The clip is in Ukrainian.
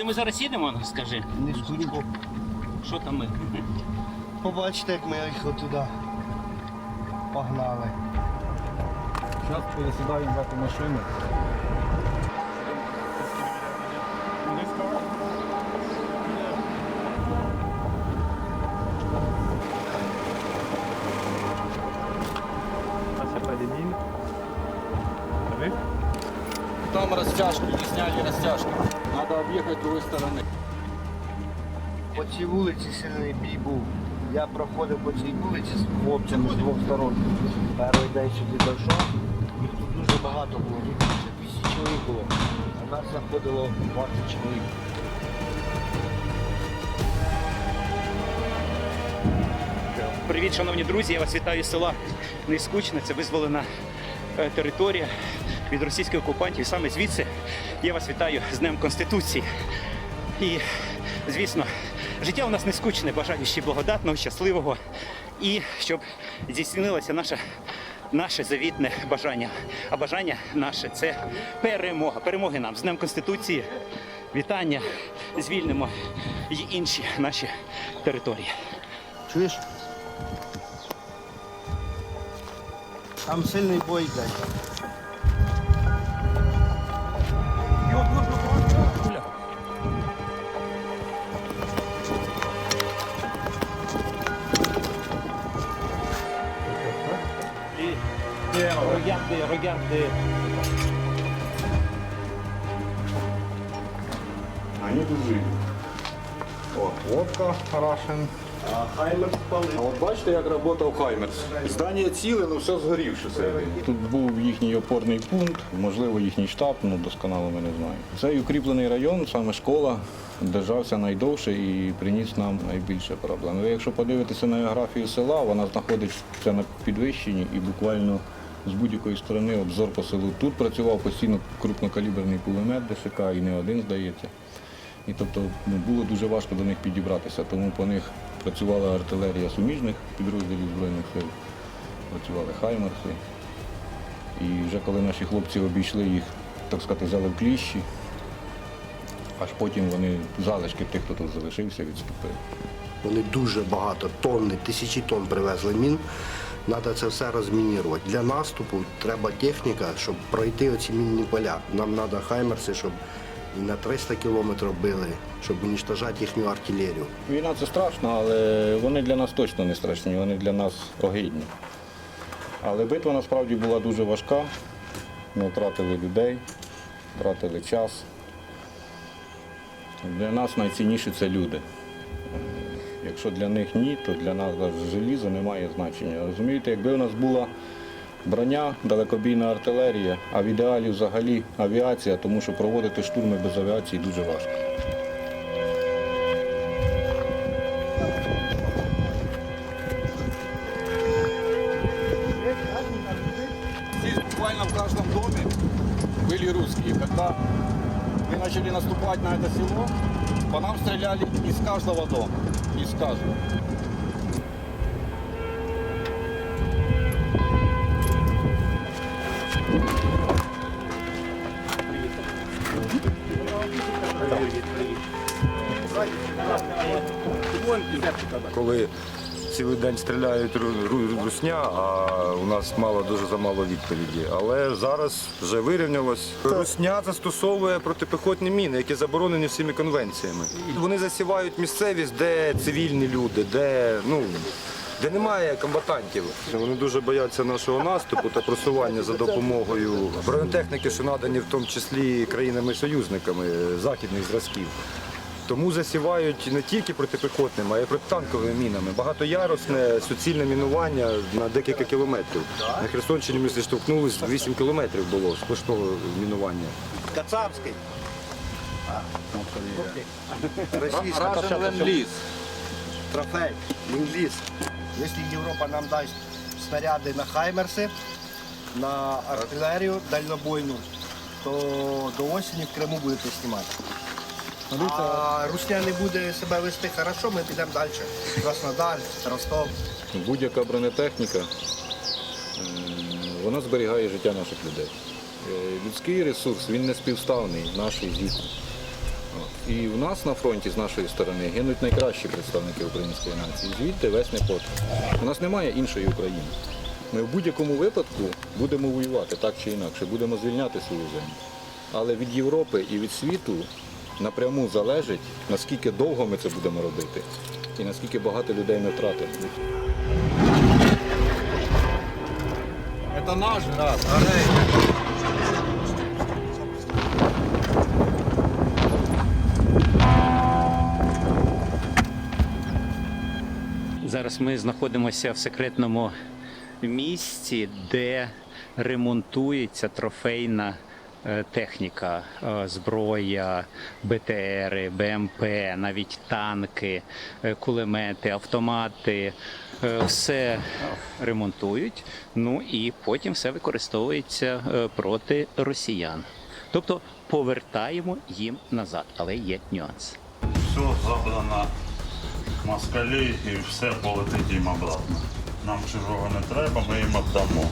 Куди ми зараз їдемо, скажи? Не Низько. Що там ми? Побачите, як ми їх отуди погнали. Зараз пересідаємо в эту машину. Там растяжки, не сняли растяжки. Надо объехать с другой стороны. По цій вулиці сильний бій був. Я проходив по цій вулиці з хлопцями з двох сторон. Перший день сюди дійшов. Їх тут дуже багато було. Тут більше 200 чоловік було. А нас заходило 20 чоловік. Привіт, шановні друзі! Я вас вітаю з села Нескучне. Це визволена е, територія від російських окупантів. І саме звідси я вас вітаю з Днем Конституції. І, звісно, життя у нас не скучне, бажаю ще благодатного, щасливого і щоб здійснилося наше. Наше завітне бажання. А бажання наше це перемога. Перемоги нам з Днем Конституції. Вітання, звільнимо й інші наші території. Чуєш? Там сильний бой йде. Regarde, regarde. Они тут живі. О, водка Russian. А Хаймер спалив. А от бачите, як працював Хаймерс? Здання ціле, ну все згорівше. Тут був їхній опорний пункт, можливо, їхній штаб, ну досконало ми не знаємо. Цей укріплений район, саме школа, держався найдовше і приніс нам найбільше проблем. Ви якщо подивитися на географію села, вона знаходиться на підвищенні і буквально з будь-якої сторони обзор по селу. Тут працював постійно крупнокаліберний кулемет ДШК і не один, здається. І тобто ну, було дуже важко до них підібратися, тому по них працювала артилерія суміжних підрозділів Збройних сил, працювали хаймерси. І вже коли наші хлопці обійшли їх, так сказати, взяли в кліщі, аж потім вони залишки тих, хто тут залишився, відступили. Вони дуже багато тонни, тисячі тонн привезли мін. Треба це все розмінірувати. Для наступу треба техніка, щоб пройти оці мінні поля. Нам треба хаймерси, щоб і на 300 кілометрів били, щоб уничтожати їхню артилерію. Війна це страшно, але вони для нас точно не страшні, вони для нас огидні. Але битва насправді була дуже важка. Ми втратили людей, втратили час. Для нас найцінніше це люди. Якщо для них ні, то для нас желізо не має значення. Розумієте, якби у нас була броня, далекобійна артилерія, а в ідеалі взагалі авіація, тому що проводити штурми без авіації дуже важко. Здесь буквально в каждом доме были русские. Когда мы начали наступать на это село, по нам стреляли из каждого дома. Из каждого. коли цілий день стріляють ру- ру- русня, а у нас мало дуже замало відповіді. Але зараз вже вирівнялось. Русня застосовує протипіхотні міни, які заборонені всіми конвенціями. Вони засівають місцевість, де цивільні люди, де ну. Де немає комбатантів. Вони дуже бояться нашого наступу та просування за допомогою бронетехніки, що надані в тому числі країнами-союзниками західних зразків. Тому засівають не тільки протипіхотними, а й протитанковими мінами. Багатоярусне суцільне мінування на декілька кілометрів. На Херсонщині ми зіштовхнулись 8 кілометрів було сплошного мінування. Кацапський. Російська Land-Lease. трофей, інгліз. Якщо Європа нам дасть снаряди на хаймерси, на артилерію дальнобойну, то до осені в Криму будете знімати. А Русня не буде себе вести хорошо, ми підемо далі. Краснодар, Ростов. Будь-яка бронетехніка е, вона зберігає життя наших людей. Е, Людський ресурс він не співставний нашій. От. І у нас на фронті з нашої сторони гинуть найкращі представники української нації. Звідти весь непотріб. У нас немає іншої України. Ми в будь-якому випадку будемо воювати так чи інакше, будемо звільняти свою землю. Але від Європи і від світу напряму залежить, наскільки довго ми це будемо робити і наскільки багато людей ми втратимо. Это наш град. Зараз ми знаходимося в секретному місці, де ремонтується трофейна техніка, е, зброя, БТРи, БМП, навіть танки, е, кулемети, автомати. Е, Все ремонтують, ну і потім все використовується е, проти росіян. Тобто повертаємо їм назад, але є нюанс. все забрано москалі і все полетить їм обратно. Нам чужого не треба, ми їм віддамо.